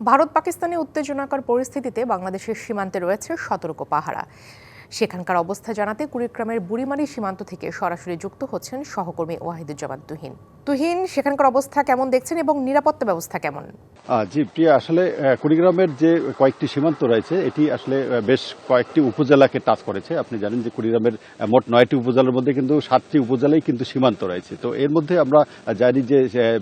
ভারত পাকিস্তানে উত্তেজনাকর পরিস্থিতিতে বাংলাদেশের সীমান্তে রয়েছে সতর্ক পাহারা। সেখানকার অবস্থা জানাতে কুড়িগ্রামের বুড়িমারি সীমান্ত থেকে সরাসরি যুক্ত হচ্ছেন সহকর্মী ওয়াহিদুজ্জামান তুহিন। তুহিন সেখানকার অবস্থা কেমন দেখছেন এবং নিরাপত্তা ব্যবস্থা কেমন? জি, প্রিয়া, আসলে কুড়িগ্রামের যে কয়েকটি সীমান্ত রয়েছে, এটি আসলে বেশ কয়েকটি উপজেলাকে টাচ করেছে। আপনি জানেন যে কুড়িগ্রামের মোট নয়টি উপজেলার মধ্যে কিন্তু সাতটি উপজেলায় কিন্তু সীমান্ত রয়েছে। তো এর মধ্যে আমরা জানি যে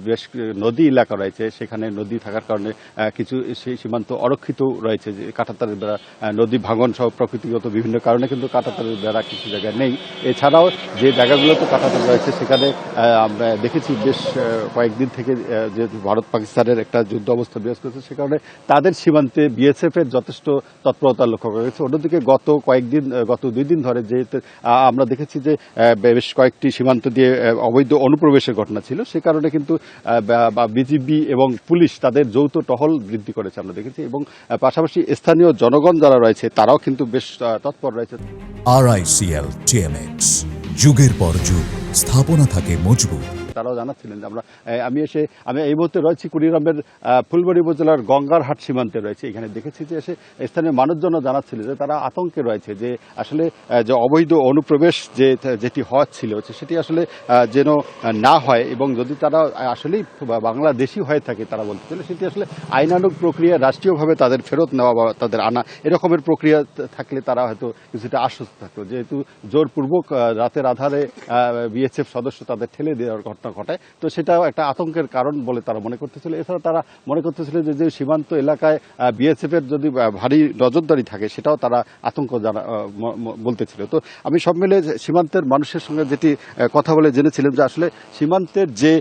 বেশ নদী এলাকা রয়েছে, সেখানে নদী থাকার কারণে কিছু সেই সীমান্ত অরক্ষিত রয়েছে, যে কাঁটাতারের বেড়া নদী ভাঙন সহ প্রকৃতিগত বিভিন্ন কারণে কিন্তু কাঁটাতারের বেড়া কিছু জায়গায় নেই। এছাড়াও যে জায়গাগুলোতে কাঁটাতার রয়েছে, সেখানে আমরা দেখেছি বেশ কয়েকদিন থেকে যেহেতু ভারত পাকিস্তানের একটা যুদ্ধ অবস্থা বিরাজ করছে, সে কারণে তাদের সীমান্তে বিএসএফ এর যথেষ্ট তৎপরতা লক্ষ্য করা গেছে। অন্যদিকে গত কয়েকদিন গত দুই দিন ধরে যেহেতু আমরা দেখেছি যে বেশ কয়েকটি সীমান্ত দিয়ে অবৈধ অনুপ্রবেশের ঘটনা ছিল, সে কারণে কিন্তু বিজিবি এবং পুলিশ তাদের যৌথ টহল বৃদ্ধি করেছে আমরা দেখেছি এবং পাশাপাশি স্থানীয় জনগণ যারা রয়েছে তারাও কিন্তু বেশ তৎপর রয়েছে। আরআইসিএল টিএমএক্স যুগের পর যুগ, স্থাপনা থাকে মজবুত। তারাও জানাচ্ছিলেন যে আমরা আমি এসে, আমি এই মুহূর্তে রয়েছি কুড়িগ্রামের ফুলবাড়ি উপজেলার গঙ্গারহাট সীমান্তে রয়েছে। এখানে দেখেছি যে এসে স্থানীয় মানুষজনও জানাচ্ছিল যে তারা আতঙ্কে রয়েছে যে আসলে যে অবৈধ অনুপ্রবেশ যে, যেটি হচ্ছিল সেটি আসলে যেন না হয় এবং যদি তারা আসলেই বাংলাদেশি হয়ে থাকে তারা বলতে চাইলে, সেটি আসলে আইনানুগ প্রক্রিয়া রাষ্ট্রীয়ভাবে তাদের ফেরত নেওয়া বা তাদের আনা এরকমের প্রক্রিয়া থাকলে তারা হয়তো কিছুটা আশ্বস্ত থাকতো। যেহেতু জোরপূর্বক রাতের আধারে বিএসএফ সদস্য তাদের ঠেলে দেওয়ার ঘটনা ঘটায় তো সেটাও একটা আতঙ্কের কারণ বলে তারা মনে করতেছিল। এছাড়া তারা মনে করতেছিল যে যে সীমান্ত এলাকায় বিএসএফ এর যদি ভারী নজরদারি থাকে, সেটাও তারা আতঙ্ক জানা বলতেছিল। তো আমি সব মিলে সীমান্তের মানুষের সঙ্গে যেটি কথা বলে জেনেছিলাম যে আসলে সীমান্তের যে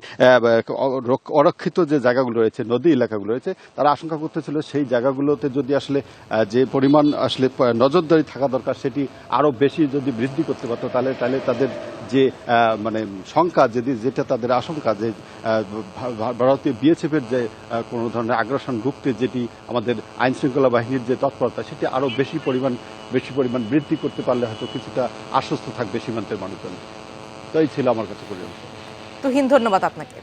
অরক্ষিত যে জায়গাগুলো রয়েছে, নদী এলাকাগুলো রয়েছে, তারা আশঙ্কা করতেছিল সেই জায়গাগুলোতে যদি আসলে যে পরিমাণ আসলে নজরদারি থাকা দরকার, সেটি আরও বেশি যদি বৃদ্ধি করতে পারতো, তাহলে তাহলে তাদের যে মানে শঙ্কা যদি যেটা তাদের আশঙ্কা যে ভারতীয় বিএসএফ এর যে কোন ধরনের আগ্রাসন রুখতে যেটি আমাদের আইন শৃঙ্খলা বাহিনীর যে তৎপরতা, সেটি আরও বেশি পরিমাণ বেশি পরিমাণ বৃদ্ধি করতে পারলে হয়তো কিছুটা আশ্বস্ত থাকবে সীমান্তের মানুষজন। তাই ছিল আমার কাছে তো তুহিন, ধন্যবাদ আপনাকে।